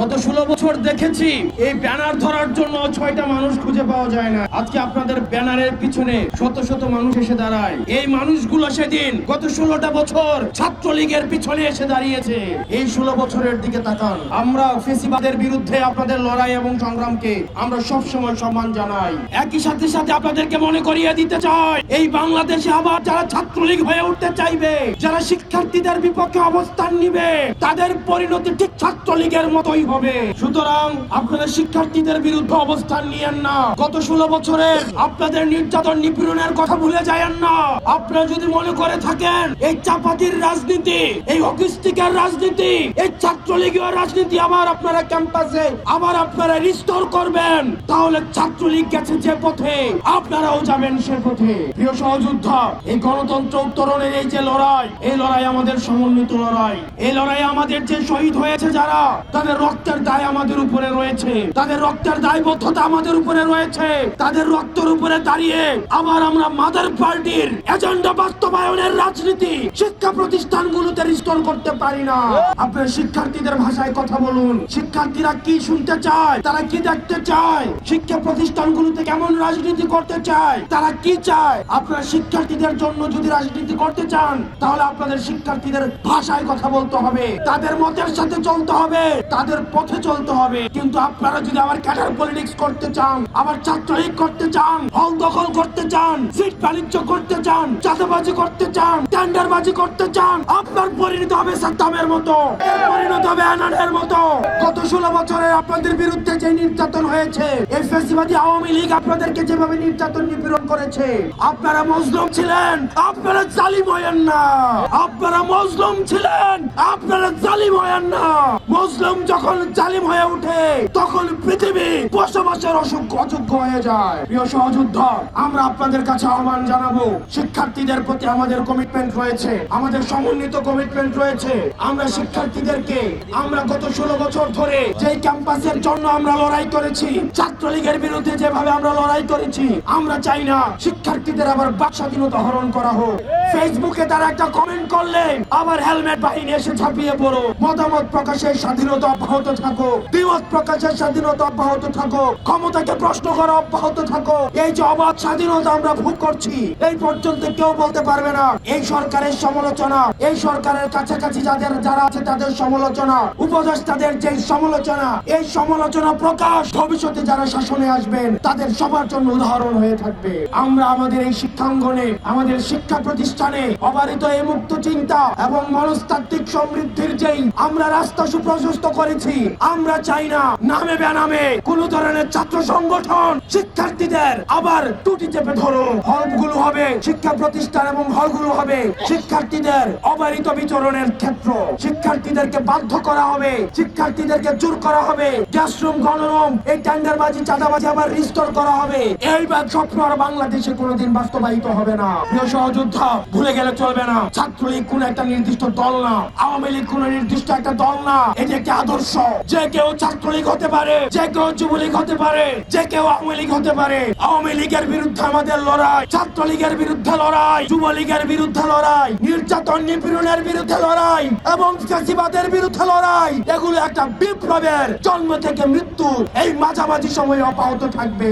গত ষোলো বছর দেখেছি, এই ব্যানার ধরার জন্য ছয়টা মানুষ খুঁজে পাওয়া যায় না। আজকে আপনাদের ব্যানারের পিছনে শত শত মানুষ এসে দাঁড়ায়। এই মানুষগুলো সেদিন গত ষোলোটা বছর ছাত্রলীগের পিছনে এসে দাঁড়িয়েছে। এই ষোলো বছরের দিকে তাকান। আমরা ফেসিবাদের বিরুদ্ধে আপনাদের লড়াই এবং সংগ্রামকে আমরা সব সময় সম্মান জানাই। একই সাথে সাথে আপনাদেরকে মনে করিয়ে দিতে চাই, এই বাংলাদেশে আবার যারা ছাত্রলীগ হয়ে উঠতে চাইবে, যারা শিক্ষার্থীদের বিপক্ষে অবস্থান নিবে, তাদের পরিণতি ঠিক ছাত্রলীগের মতোই হবে। সুতরাং আপনারা শিক্ষার্থীদের বিরুদ্ধে অবস্থান নিয়েন না। গত ষোলো বছরে আপনাদের নির্যাতন নিপীড়নের কথা ভুলে যায়েন না। আপনারা যদি মনে করে থাকেন, এই চাপাতির রাজনীতি, এই অকিস্টিকের রাজনীতি, এই ছাত্রলীগীয় রাজনীতি আবার আপনারা ক্যাম্পাসে, আবার আপনারা রিস্টোর করবেন, তাহলে ছাত্রলীগ গেছে যে পথে, আপনারাও যাবেন সে পথে। প্রিয় সহযোদ্ধা, এই গণতন্ত্র উত্তরণের এই যে লড়াই, এই লড়াই আমাদের সমন্বিত লড়াই। এই লড়াই আমাদের যে শহীদ হয়েছে যারা, তাদের রক্তের দায় আমাদের উপরে রয়েছে। তাদের রক্তের দায়বদ্ধতা আমাদের উপরে রয়েছে। তাদের রক্তের উপরে দাঁড়িয়ে আবার আমরা মাদার পার্টির এজেন্ডা বাস্তবায়নের রাজনীতি, শিক্ষা প্রতিষ্ঠানগুলোতে রিস্টোর করতে পারি না। আপনার শিক্ষার্থীদের ভাষায় কথা বলুন। শিক্ষার্থীরা কি শুনতে চায়? তারা কি দেখতে চায়? শিক্ষা প্রতিষ্ঠানগুলোতে কেমন রাজনীতি করতে চায়? তারা কি চায়? আপনার শিক্ষার্থীদের জন্য যদি রাজনীতি করতে চান, তাহলে আপনাদের শিক্ষার্থীদের ভাষায় কথা বলতে হবে। তাদের মতের সাথে চলতে হবে। তাদের পথে চলতে হবে। কিন্তু আপনারা যদি আবার ক্যাডার পলিটিক্স করতে চান আবার ছাত্রলীগ করতে চান, হল দখল করতে চান, সিট বাণিজ্য করতে চান, চাঁদাবাজি করতে চান, টেন্ডারবাজি করতে চান, আপনার পরিণত হবে সাদ্দামের মতো। পরিণত হবে আনানের মতো। গত ষোলো বছরে আপনাদের বিরুদ্ধে যে নির্যাতন হয়েছে, এই ফেসিবাদী আওয়ামী লীগ আপনাদেরকে যেভাবে নির্যাতন নিপীড়ন করেছে, আপনারা মজলুম ছিলেন, আপনারা জালিম হয়েন না। আপনারা মজলুম ছিলেন, আপনারা জালিম হয়েন না। মজলুম যখন জালিম হয়ে ওঠে, তখন পৃথিবী বসবাসের অসংখ্য অযোগ্য হয়ে যায়। প্রিয় সহযোদ্ধা, আমরা আপনাদের কাছে আহ্বান জানাব, শিক্ষার্থীদের প্রতি আমাদের কমিটমেন্ট রয়েছে, আমাদের সমন্বিত কমিটমেন্ট রয়েছে। আমরা শিক্ষার্থীদেরকে, আমরা গত ষোলো বছর ধরে যে ক্যাম্পাসের জন্য আমরা লড়াই করেছি, ছাত্রলীগের বিরুদ্ধে যেভাবে আমরা লড়াই করেছি, আমরা চাই না শিক্ষার্থীদের আবার বাক স্বাধীনতা হরণ করা হোক। ফেসবুকে তারা একটা কমেন্ট করলে আবার হেলমেট বাহিনী এসে ঝাঁপিয়ে পড়ো। মতামত প্রকাশের স্বাধীনতা অব্যাহত থাকো। দ্বিমত প্রকাশের স্বাধীনতা অব্যাহত থাকো। ক্ষমতাকে প্রশ্ন করা অব্যাহত থাকো। এই যে অবাধ স্বাধীনতা আমরা ভোগ করছি, এই পর্যন্ত কেউ বলতে পারবে না। এই সরকারের সমালোচনা, এই সরকারের কাছাকাছি যাদের যারা আছে তাদের সমালোচনা, উপদেষ্টাদের যে সমালোচনা, এই সমালোচনা প্রকাশ ভবিষ্যতে যারা শাসনে আসবেন, তাদের সবার জন্য উদাহরণ হয়ে থাকবে। আমরা আমাদের এই শিক্ষাঙ্গনে, আমাদের শিক্ষা প্রতিষ্ঠানে অবারিত এই মুক্ত চিন্তা এবং মনস্তাত্ত্বিক সমৃদ্ধির যেই আমরা রাস্তা সুপ্রশস্ত করেছি, আমরা চাই না নামে বেনামে কোন ধরনের ছাত্র সংগঠন, শিক্ষার্থীদের আবার টুটি চেপে ধরো। হলগুলো হবে শিক্ষা প্রতিষ্ঠান এবং হলগুলো হবে শিক্ষার্থীদের অবারিত বিচরণের ক্ষেত্র। শিক্ষার্থীদেরকে বাধ্য করা হবে, শিক্ষার্থীদেরকে জোর করা হবে। ক্লাসরুম, গণরুম, এই টেন্ডারবাজি চাঁদাবাজি আবার রিস্টোর করা হবে। এই স্বপ্ন আর বাংলাদেশে কোনোদিন বাস্তবায়িত হবে না। প্রিয় সহযোদ্ধা, ভুলে গেলে চলবে না। ছাত্রলীগ কোন একটা নির্দিষ্ট দল না। আওয়ামী লীগ কোন নির্দিষ্ট একটা দল না। এটি একটি আদর্শ। যে কেউ ছাত্রলীগ হতে পারে, যে কেউ যুবলীগ হতে পারে, যে কেউ আওয়ামী লীগ হতে পারে। আওয়ামী লীগের বিরুদ্ধে আমাদের লড়াই, ছাত্রলীগের বিরুদ্ধে লড়াই, যুবলীগের বিরুদ্ধে লড়াই, নির্যাতন নিপীড়নের বিরুদ্ধে লড়াই এবং ফ্যাসিবাদের বিরুদ্ধে লড়াই, এগুলো একটা বিপ্লবের জন্ম থেকে মৃত্যু। এই মাঝামাঝি সময় থাকবে।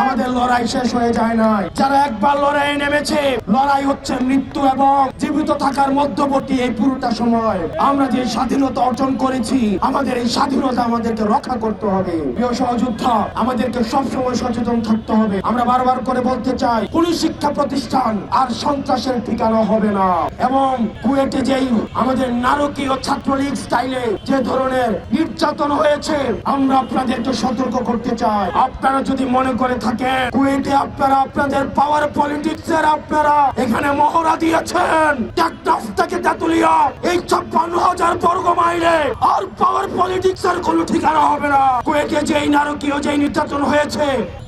আমাদের লড়াই শেষ হয়ে যায় না যারা একবার নেমেছে, লড়াই হচ্ছে মৃত্যু এবং জীবিত থাকার মধ্যবর্তী এই পুরোটা সময়। আমরা যে স্বাধীনতা অর্জন করেছি, আমাদের এই স্বাধীনতা আমাদেরকে রক্ষা করতে হবে। প্রিয় সহযোদ্ধা, আমাদেরকে সবসময় সচেতন থাকতে হবে। আমরা বারবার করে বলতে চাই, কোন শিক্ষা প্রতিষ্ঠান আর সন্ত্রাসের ঠিকানা হবে না। এবং কুয়েটে যেই আমাদের নারকীয় ছাত্রলীগ স্টাইলে যে ধরনের নির্যাতন হয়েছে, আমরা আপনাদেরকে সতর্ক করতে চাই। আপনারা যদি মনে করে থাকেন, কুয়েটে আপনারা আপনাদের পাওয়ার পলিটিক্স এর আপনারা এখানে মহড়া দিয়েছেন টেকনাফ থেকে তেতুলিয়া, এই ছাপ্পান্ন হাজার বর্গ মাইলে আর পাওয়ার পলিটিক্স এর কোনো ঠিকানা হবে না। কুয়েটে যেই নারকীয় যেই নির্যাতন হয়েছে,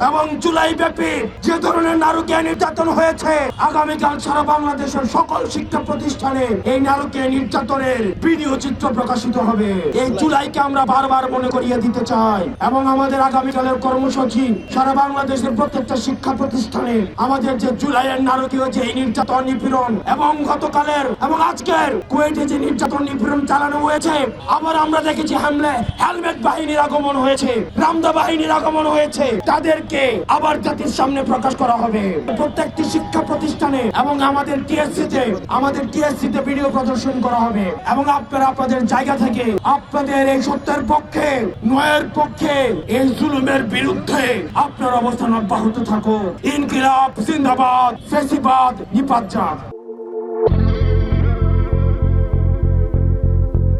এবং জুলাই ব্যাপী যে ধরনের নারকীয় নির্যাতন হয়েছে, আগামীকাল সারা বাংলাদেশের সকল শিক্ষা প্রতিষ্ঠানে এই নারকীয় নির্যাতনের ভিডিও চিত্র প্রকাশিত হবে। এই জুলাইকে আমরা বারবার মনে করিয়ে দিতে চাই এবং আমাদের আগামীকালের কর্মসূচি সারা বাংলাদেশের প্রত্যেকটা শিক্ষা প্রতিষ্ঠানে আমাদের যে জুলাইয়ের নারকীয় যে নির্যাতন নিপীড়ন এবং গতকালের এবং আজকের কুয়েটে যে নির্যাতন নিপীড়ন চালানো হয়েছে, আবার আমরা দেখেছি হামলে হেলমেট বাহিনীর আগমন হয়েছে, রামদা বাহিনীর আগমন হয়েছে। তাদেরকে আবার জাতির সামনে প্রকাশ করা হবে। প্রত্যেকটি শিক্ষা প্রতিষ্ঠানে এবং আমাদের টিএসসি তে আমাদের টিএসসি তে ভিডিও প্রদর্শন করা হবে। এবং আপনারা আপনাদের জায়গা থেকে আপনাদের এই সত্যের পক্ষে নয়ের পক্ষে, এই জুলুমের বিরুদ্ধে আপনার অবস্থান অব্যাহত থাকুক। ইনকিলাব, জিন্দাবাদ, ফেসিবাদ, নিপাত